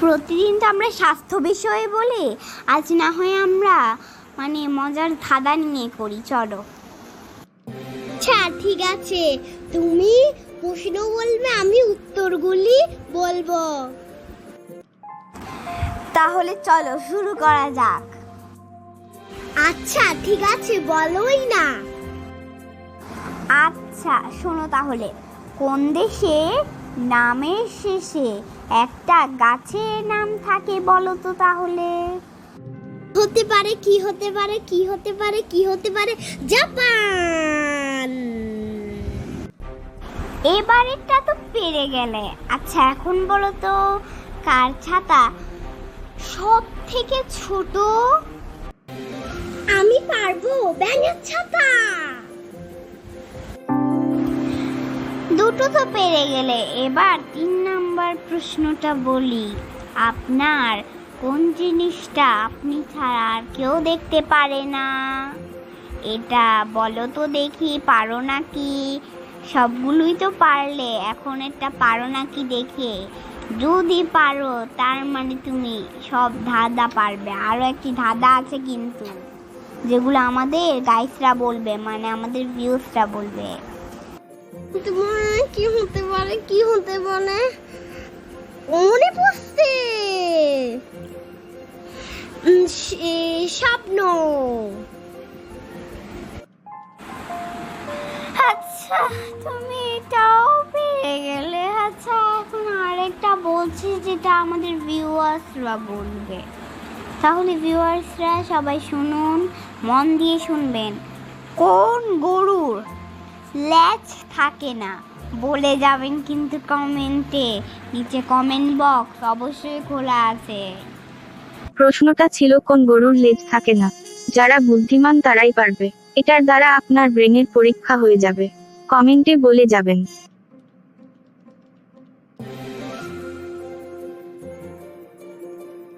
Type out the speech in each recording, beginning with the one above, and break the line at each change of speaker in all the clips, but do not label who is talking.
প্রতিদিন তো আমরা স্বাস্থ্য বিষয়ে বলি আজ না হয় আমরা মানে মজার ধাঁধা নিয়ে করি চলো।
আচ্ছা ঠিক আছে। তুমি প্রশ্ন বলবে আমি উত্তরগুলি বলব।
তাহলে চলো শুরু করা যাক।
আচ্ছা ঠিক আছে বলোই না।
আচ্ছা শোনো তাহলে। কোন দেশে নামের শেষে একটা গাছের নাম থাকে বলো তো তাহলে।
হতে পারে কি হতে পারে কি হতে পারে কি হতে পারে জাপান।
এবারেরটা তো পেরে গেলে। আচ্ছা এখন বলো তো কার ছাতা সব থেকে ছোট?
আমি পারব ব্যাঙের ছাতা।
দুটো তো পেরে গেলে এবার তিন নাম্বার প্রশ্নটা বলি। আপনার কোন জিনিসটা আপনি ছাড়া আর কেউ দেখতে পারে না? এটা বলো তো দেখি, পারো নাকি? সবগুলোই তো পারলে এখন এটা পারো নাকি দেখে। যদি পারো, তার মানে তুমি সব ধাঁধা পারবে। আরও একটি ধাঁধা আছে কিন্তু, যেগুলো আমাদের গাইসরা বলবে মানে আমাদের ভিউসরা বলবে।
কি হতে পারে, কি হতে পারে? মনে পড়ছে। স্বপ্ন।
আচ্ছা তুমি এটাও পেরে গেলে। আচ্ছা এখন আরেকটা বলছি যেটা আমাদের ভিউয়ার্সরা বলবে। তাহলে ভিউয়ার্সরা সবাই শুনুন, মন দিয়ে শুনবেন। কোন গরুর ল্যাচ থাকে না। বলে যাবেন কিন্তু কমেন্টে। নিচে কমেন্ট বক্স অবশ্যই খোলা আছে।
প্রশ্নটা ছিল কোন গরুর লেজ থাকে না? যারা বুদ্ধিমান তারাই পারবে। এটার দ্বারা আপনার ব্রেনের পরীক্ষা হয়ে যাবে। কমেন্টে বলে যাবেন।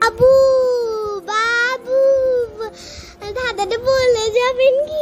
বাবু বাবু দাদাটা বলে যাবেন কি?